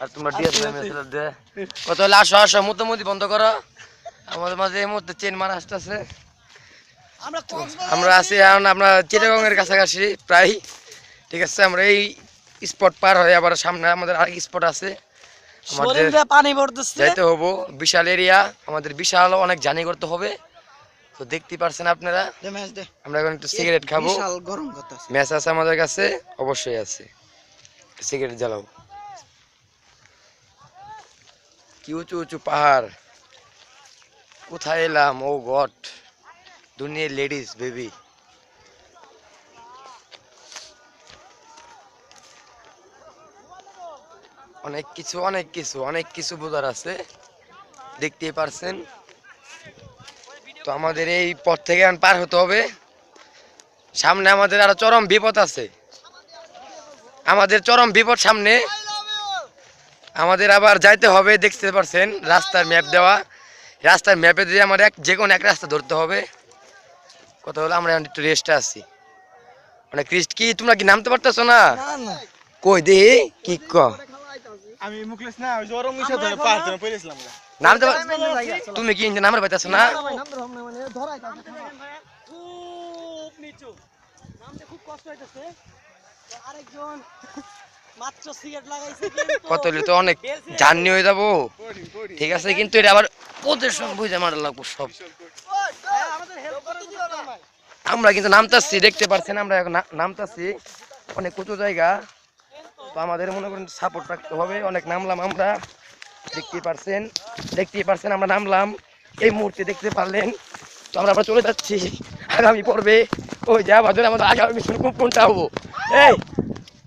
আর তোমরা ডিএস দে। কত হলে আসো আসো মোটামুটি বন্ধ করো। আমাদের মাঝে এই মুহূর্তে চেন মারা আসতেছে। আমরা আমরা আছি এখন আমরা চিটাগংয়ের কাছাকাছি প্রায়। ঠিক আছে আমরা এই স্পট পার হয়ে আবার সামনে আমাদের আরেক স্পট আছে। আমাদের পানি পড়তেছে। যাইতে হব। বিশাল এরিয়া আমাদের বিশাল অনেক জার্নি করতে হবে। তো দেখতে পারছেন আপনারা? আমরা এখন একটু সিগারেট খাব। ম্যাচ আছে। আমাদের কাছে অবশ্যই আছে। সিগারেট জ্বালাও। কি উঁচু উঁচু পাহাড়? কোথায় এলাম? ও গড, দুনিয়ার লেডিস বেবি অনেক কিছু অনেক কিছু অনেক কিছু বোঝার আছে। দেখতেই পারছেন। তো আমাদের এই পথ থেকে পার হতে হবে। সামনে আমাদের আরও চরম বিপদ আছে। আমাদের চরম বিপদ সামনে। আমাদের আবার যাইতে হবে দেখতে পারছেন রাস্তার ম্যাপ দেওয়া। রাস্তার ম্যাপে দিয়ে আমার এক যে কোনো এক রাস্তা ধরতে হবে। কথা হলো আমরা একটু রেস্টে আছি। মানে ক্রিস্ট কি তোমরা কি নামতে পারতেছো না? না না। কই দে কি ক? আমি মুখলেস না ওই জরম মিশে ধরে পড়েছিলাম আমরা নামতে পার তুমি কি ইঞ্জিন নামতে পারতেছো না মানে খুব নিচু। নামতে খুব কষ্ট হইতেছে। আরেকজন। মাত্র সিগারেট লাগাইছে কত তো অনেক জার্নি হয়ে যাব। ঠিক আছে কিন্তু এটা আবার বুঝে মারা লাগবো সব। হ্যাঁ, আমরা কিন্তু নামতাছি দেখতে পাচ্ছেন আমরা এখন নামতাছি। অনেক উঁচু জায়গা। তো আমাদের মনে করেন সাপোর্ট রাখতে হবে। অনেক নামলাম আমরা। দেখতে পারছেন দেখতেই পারছেন আমরা নামলাম। এই মুহূর্তে দেখতে পারলেন। তো আমরা আবার চলে যাচ্ছি আগামী পর্বে। ওই যা বাজারে আমাদের আগামী কোনটা হব? এই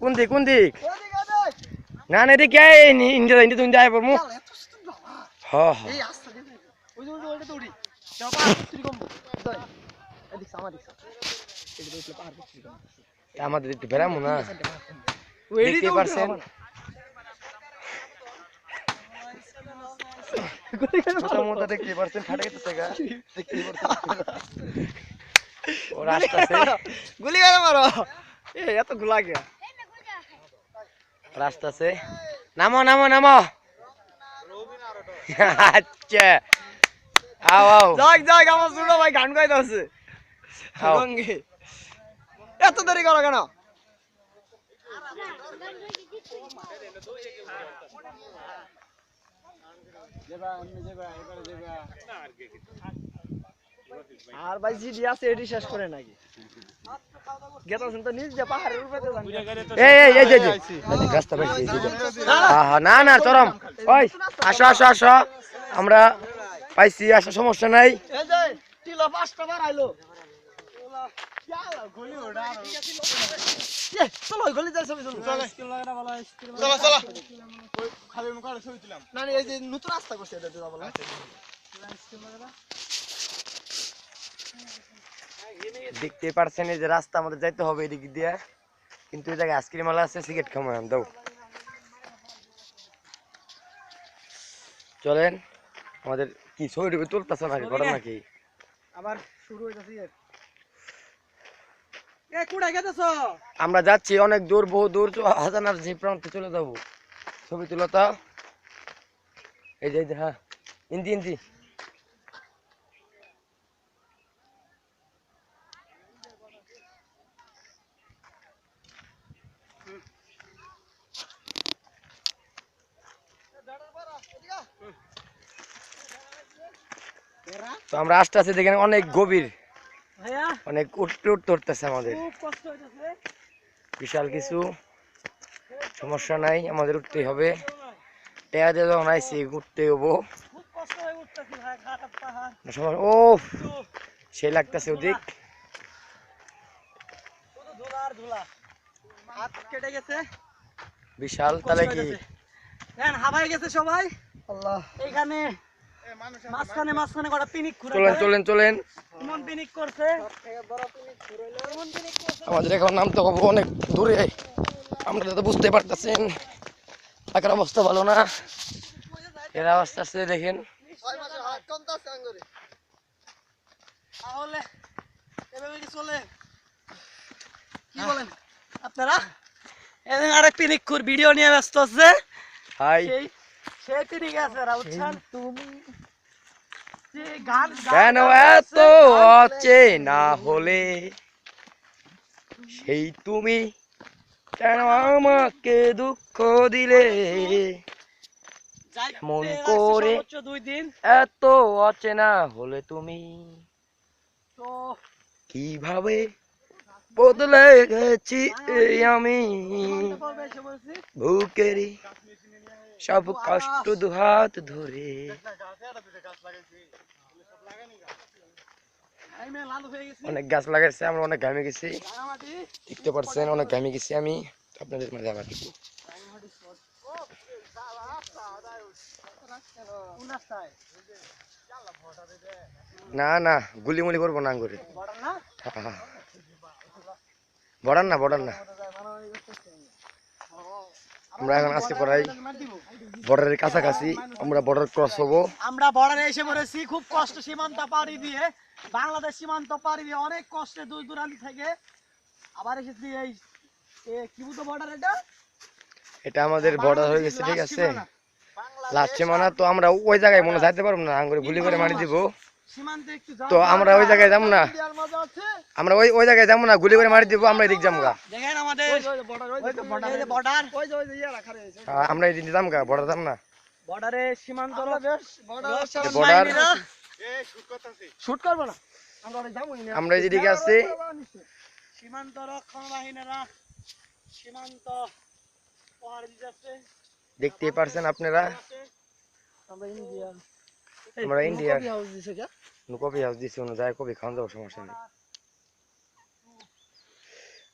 কোন দিক কোন দিক? না না এদিকে ইন্ডিয়া ইন্ডিয়া তুমি যাই পড়ব হ হ এই আস্তে দে ওই যে ওই যে ওইটা দৌড়ি চাপা কীরকম দই এদিক সামা দিক এটা দেখলে পাহাড় দেখছি আমাদের একটু বেড়ামো না দেখতে পারছেন ছোট মোটা দেখতে পারছেন ফাটে গেছে গা দেখতে পারছেন ও রাস্তা আছে গুলি করে মারো এ এতগুলা কে রাস্তা আছে। নামো নামো নামো। আচ্ছা। আও আও যাক যাক আমার ছোট ভাই গান গাইতে আছে এত দেরি করো কেন? আর ভাই জিডি আছে এটি শেষ করে নাকি? না না চরম। ওই আসো আসো আসো। আমরা পাইছি আসা সমস্যা নাই। নতুন রাস্তা করছে দেখতে পারছেন এই যে রাস্তা আমাদের যাইতে হবে এদিক দিয়ে। কিন্তু এই জায়গায় আইসক্রিম আলা আছে সিগারেট খামো এখন দাও। চলেন আমাদের কি টবি তুলতেছ নাকি ঘটনা নাকি আবার শুরু গেতেছ? আমরা যাচ্ছি অনেক দূর বহু দূর হাজানার যে প্রান্তে চলে যাব। ছবি তুলো তো। এই যে এই যে, হ্যাঁ। ইন্দি ইন্দি। আমরা আস্তে আস্তে দেখেন অনেক গভীর। অনেক উঠতে উঠতে উঠতেছে আমাদের। বিশাল কিছু সমস্যা নাই আমাদের উঠতেই হবে। টেয়া দিয়ে যখন আইসি উঠতে হব। খুব কষ্ট উঠতাছি ভাই ঘাট পাহাড়। ও সে লাগতেছে ওদিক। বিশাল তাহলে কি হাবাই গেছে সবাই। আল্লাহ। এইখানে মাঝখানে মাঝখানে কটা পিনিক ঘুরে চলেন চলেন চলেন। এমন পিনিক করছে। আমাদের এখন নামতে হবে অনেক দূরে। আমরা তো বুঝতে পারতেছেন টাকার অবস্থা ভালো না। এর অবস্থা আছে দেখেন। তাহলে এভাবে কি চলে? কি বলেন? আপনারা? আরেক ভিডিও নিয়ে ব্যস্ত আছে। হাই। সেই রাউছান তুমি কেন এত অচেনা হলে? সেই তুমি কেন আমাকে দুঃখ দিলে? মন করে দুই দিন। এত অচেনা হলে তুমি? কীভাবে বদলে গেছি আমি? বুকেরই সব কষ্ট দুহাত ধরে। অনেক গাছ লাগাইছে আমরা অনেক ঘামে গেছি। দেখতে পাচ্ছেন অনেক ঘামে গেছি আমি। আপনাদের মাঝে আবার দেখব না না গুলি মুলি করব না বর্ডার না? বর্ডার না বর্ডার না। আমরা এখন আজকে পড়াই বর্ডারের কাছাকাছি আমরা বর্ডার ক্রস হব। আমরা বর্ডারে এসে পড়েছি খুব কষ্ট সীমান্ত পাড়ি দিয়ে। বাংলাদেশ সীমান্ত পাড়ি দিয়ে অনেক কষ্টে দূর দূরান্ত থেকে আবার এসেছি এই এ, কি বলতো বর্ডার এটা? এটা আমাদের বর্ডার হয়ে গেছে ঠিক আছে। লাস্ট সীমানা তো আমরা ওই জায়গায় মনে যাইতে পারব না আঙ্গুরে গুলি করে মারি দিব। তো আমরা ওই জায়গায় যাব না। আমরা ওই ওই জায়গায় যাব না গুলি করে মারি দিব আমরা এদিক যাব গা। দেখেন আমাদের। এই যে বর্ডার ওই যে ওই যে ইয়ে আমরা এদিক যাব গা বর্ডার যাব না। বর্ডারে সীমান্ত যে শুট করব না। আমরা ওটা যাব আমরা এই যেদিকে আছি সীমান্ত রক্ষণ বাহিনীরা। সীমান্ত পাহাড় দেখতেই পারছেন আপনারা। আমরা ইন্ডিয়ান। আমরা ইন্ডিয়ার হাউস দিছে কে? কপি হাউস দিচ্ছি অন্য জায়গায় কপি খাওয়ান যাব সমস্যা নেই।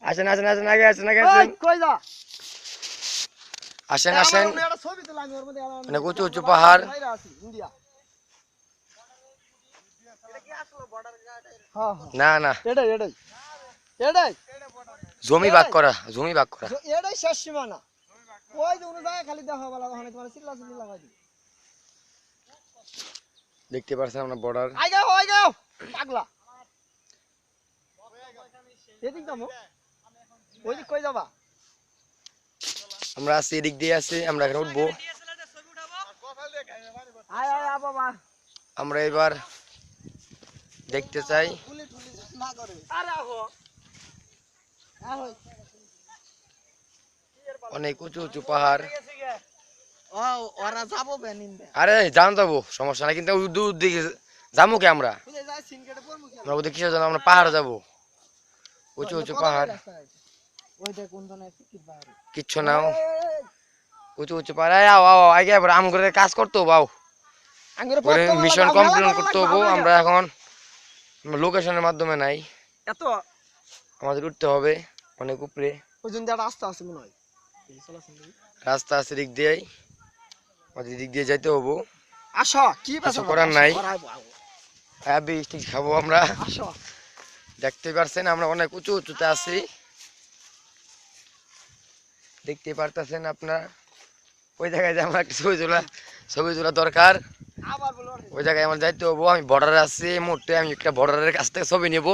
আসেন আসেন আসেন আগে আসেন আগে আসেন। কই যা? আসেন আসেন। অনেক উঁচু উঁচু পাহাড়। ইন্ডিয়া। হ্যাঁ হ্যাঁ। না না। এটাই এটাই। এটাই? জমি ভাগ করা জমি ভাগ করা। এটাই শেষ সীমানা। ওই যে কোনো জায়গায় খালি দেখা বলা ওখানে তোমার চিল্লা চিল্লি লাগাই দিই দেখতে পারছেন আমরা বর্ডার আই গাও আই গাও পাগলা। এদিক যাব ওই দিক কই যাবা? আমরা আছি এদিক দিয়ে আছি আমরা এখন উঠবো। আয় আয় আ বাবা। আমরা এবার দেখতে চাই। অনেক উঁচু উঁচু পাহাড় ও ওরা যাব বেনিন্দে আরে জান যাব সমস্যা নাই কিন্তু দূর দিকে যাব কে আমরা? আমরা? ওদের কিসের জন্য? আমরা পাহাড়ে যাব। উঁচু উঁচু পাহাড়। কিচ্ছু নাও উঁচু উঁচু পাহাড়। আও আও আগে এবার আম করে কাজ করতে করে মিশন কমপ্লিট করতে হব। আমরা এখন লোকেশনের মাধ্যমে নাই। এত? আমাদের উঠতে হবে অনেক উপরে। ওই জন্য রাস্তা আছে মনে হয়। রাস্তা আছে দিক দিয়েই। আমাদের দিক দিয়ে যাইতে হব। আসো কি কিছু করার নাই। হ্যাঁ বৃষ্টি খাব আমরা। আসো। দেখতে পারছেন আমরা অনেক উঁচু উঁচুতে আছি। দেখতে পারতেছেন আপনার? ওই জায়গায় যে আমার একটা ছবি তোলা ছবি তোলা দরকার। ওই জায়গায় আমার যাইতে হব আমি বর্ডারে আছি এই মুহূর্তে আমি একটা বর্ডারের কাছ থেকে ছবি নেব।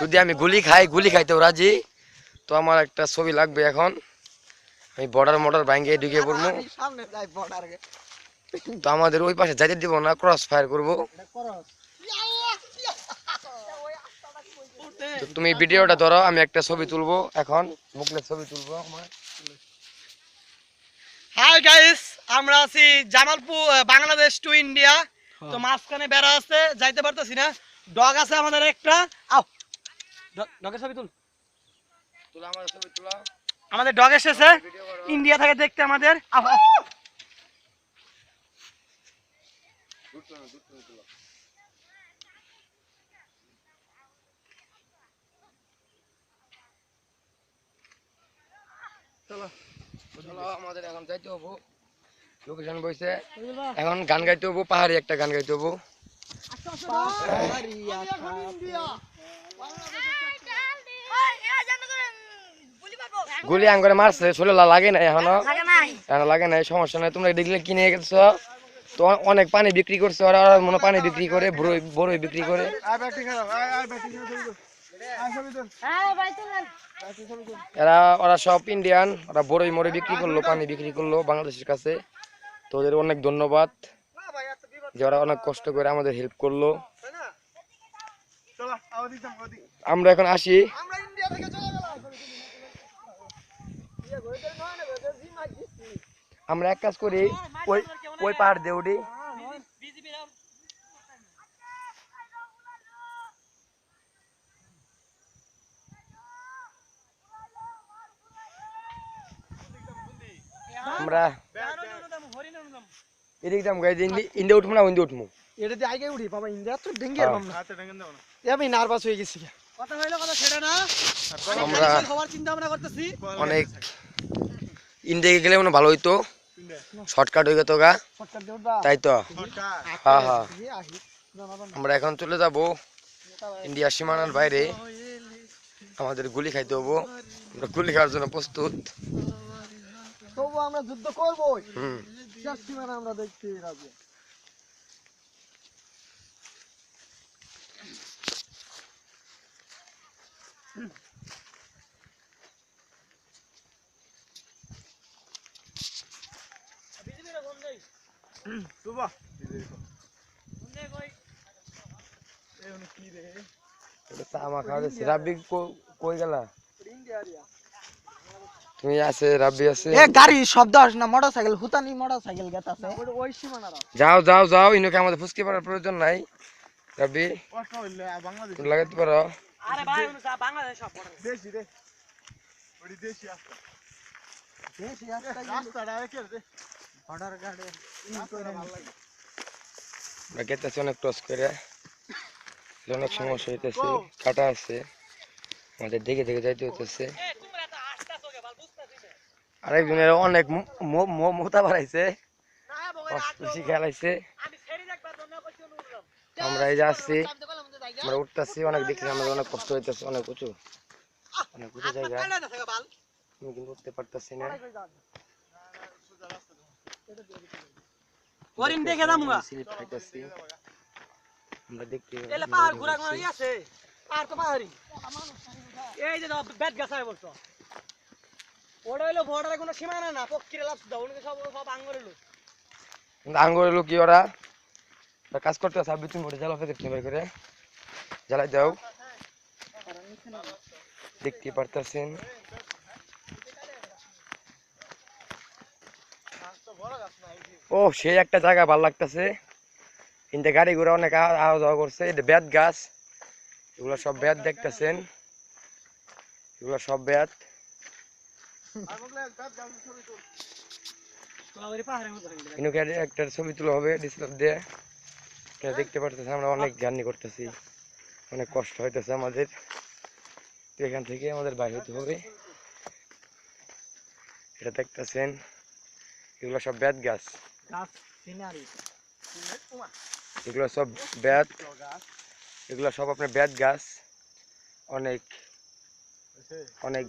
যদি আমি গুলি খাই গুলি খাইতেও রাজি। তো আমার একটা ছবি লাগবে এখন। আমি বর্ডার মোটর ভাঙ্গে ঢুকে পড়ব। আমি সামনে যাই বর্ডার গে তো আমাদের ওই পাশে যাইতে দিব না ক্রস ফায়ার করব। এটা করো তো তুমি ভিডিওটা ধরো আমি একটা ছবি তুলবো এখন। মুখলের ছবি তুলবো। আমার হাই গাইস আমরা আছি জামালপুর বাংলাদেশ টু ইন্ডিয়া তো মাঝখানে বেড়া আছে যাইতে পারতেছি না। ডগ আছে আমাদের একটা। আও। ডগের ছবি তুল। তুলা আমার ছবি তুলা। আমাদের ডগ এসেছে। ইন্ডিয়া থেকে দেখতে আমাদের। আমাদের এখন যাইতে হব। লোকেশন বইছে। এখন গান গাইতে হব পাহাড়ি একটা গান গাইতে হব। গুলি আঙ্গরে মারছে শরীর লাগে না এখনও। এখনও লাগে নাই সমস্যা নাই। তোমরা দেখলে কিনে গেছো। তো অনেক পানি বিক্রি করছে ওরা ওরা মনে পানি বিক্রি করে বড়ই বড়ই বিক্রি করে। এরা ওরা সব ইন্ডিয়ান ওরা বড়ই মরে বিক্রি করল পানি বিক্রি করল বাংলাদেশের কাছে। তো ওদের অনেক ধন্যবাদ যে ওরা অনেক কষ্ট করে আমাদের হেল্প করল। আমরা এখন আসি। আমরা এক কাজ করি ওই ওই পাহাড় দিয়ে উঠি। আমরা এদিক দাম গাই ইন্ডিয়া উঠবো না ইন্ডিয়া উঠবো। এটা দিয়ে আগে উঠি বাবা ইন্ডিয়া তো ডেঙ্গি হ্যাঁ। আমি নার্ভাস হয়ে গেছি। কথা হইল কথা সেটা না। আমরা সবার চিন্তা ভাবনা করতেছি। অনেক ইন্ডিয়া গেলে মনে ভালো হইতো। শর্টকাট হয়ে গেত গা। তাই তো? হ্যাঁ হ্যাঁ। আমরা এখন চলে যাব ইন্ডিয়া সীমানার বাইরে। আমাদের গুলি খাইতে হব। আমরা গুলি খাওয়ার জন্য প্রস্তুত। তবু আমরা যুদ্ধ হুম। সীমানা আমরা দেখতে রাজি সুবা এই হলো কি রে এটা চা মা খাওয়া দিচ্ছি রাব্বি কো- কই গেলা ইন্ডিয়া তুমি আছে রাব্বি আছে এ গাড়ি শব্দ আসে না মোটরসাইকেল হুতানি মোটরসাইকেল গেতাছে ওই সীমানার যাও যাও যাও ইনুকে আমাদের ফুসকি পারার প্রয়োজন নাই। রাব্বি কষ্ট হইলে আর বাংলাদেশ তুমি লাগাইতে পারো আরে ভাই বাংলাদেশ সব দেশি রে ওটি দেশি আসতো দেশি রাস্তাটা রেখে দে। অর্ডার গাড়ি রাস্তাটা ভালো লাগে। আমরা অনেক ক্রস করে। অনেক সমস্যা হইতেছে কাটা আছে। আমাদের দেখে দেখে যাইতে হইতেছে। আরেকজনের অনেক মো- মো- মো- মোটা বাড়াইছে। খেলাইছে আমরা এই যে আসছি। আমরা উঠতেছি অনেক দেখছি আমাদের অনেক কষ্ট হইতেছে অনেক উঁচু। অনেক উঁচু জায়গা। আমি কিন্তু উঠতে পারতেছি না। হরিণ দেখে যাব স্লিপ খাইতেছি। আমরা দেখতে এলে পাহাড় ঘোরা ঘোরা আছে। পাহাড় তো পাহাড়ি। এই যে বলছো। ওটা হইল বর্ডারে কোনো সীমানা না পক্ষীরে লাভ দাও উনি সব সব আঙ্গরে লোক। আঙ্গুর লোক কি ওরা? কাজ করতে সাবি তুমি ওটা ফেলে বের করে। জ্বালাই দাও। দেখতে পারতেছেন। ও সেই একটা জায়গা ভালো লাগতেছে। কিন্তু গাড়ি ঘোড়া অনেক আওয়া যাওয়া করছে। এটা বেত গাছ, এগুলো সব বেত দেখতেছেন। এগুলো সব ইনুকে একটা ছবি তোলা হবে দিয়ে। দেখতে পারতেছে আমরা অনেক জার্নি করতেছি। অনেক কষ্ট হইতেছে আমাদের। এখান থেকে আমাদের বাইরে হতে হবে। এটা দেখতেছেন এগুলো সব বেত গাছ। এগুলো সব গাছ এগুলো সব আপনার বেত গাছ। অনেক অনেক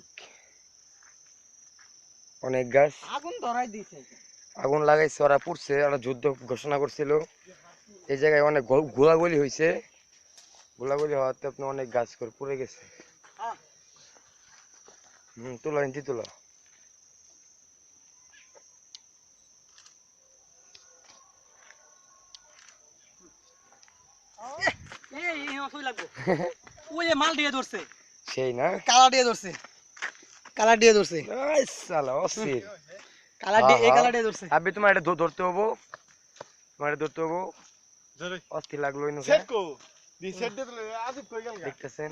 অনেক গাছ। আগুন ধরাই দিছে। আগুন লাগাইছে ওরা পুড়ছে ওরা যুদ্ধ ঘোষণা করছিল। এই জায়গায় অনেক গোলাগুলি হয়েছে গোলাগুলি হওয়াতে আপনার অনেক গাছ করে পুড়ে গেছে। হম তুলো ইঞ্চি তুলো। এই এই ছবি লাগবো। ওই যে মাল দিয়ে ধরছে। সেই না? কালা দিয়ে ধরছে। কালা দিয়ে ধরছে। সালা অস্থির। কালা দিয়ে এই কালা দিয়ে ধরছে। আবি তোমার এটা ধরতে হব? তোমার এটা ধরতে হব? অস্থির লাগল ইনুকে দেখতেছেন?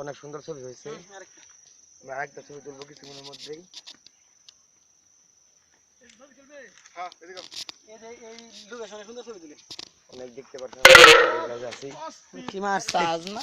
অনেক সুন্দর ছবি হয়েছে। আরেকটা। ছবি তুলবো কিছুক্ষণের মধ্যেই। হ্যাঁ এদিকে এই যে এই লোকেশনে সুন্দর ছবি তুলে। অনেক দেখতে পাচ্ছেন আছি। কি মাছ তাজ না?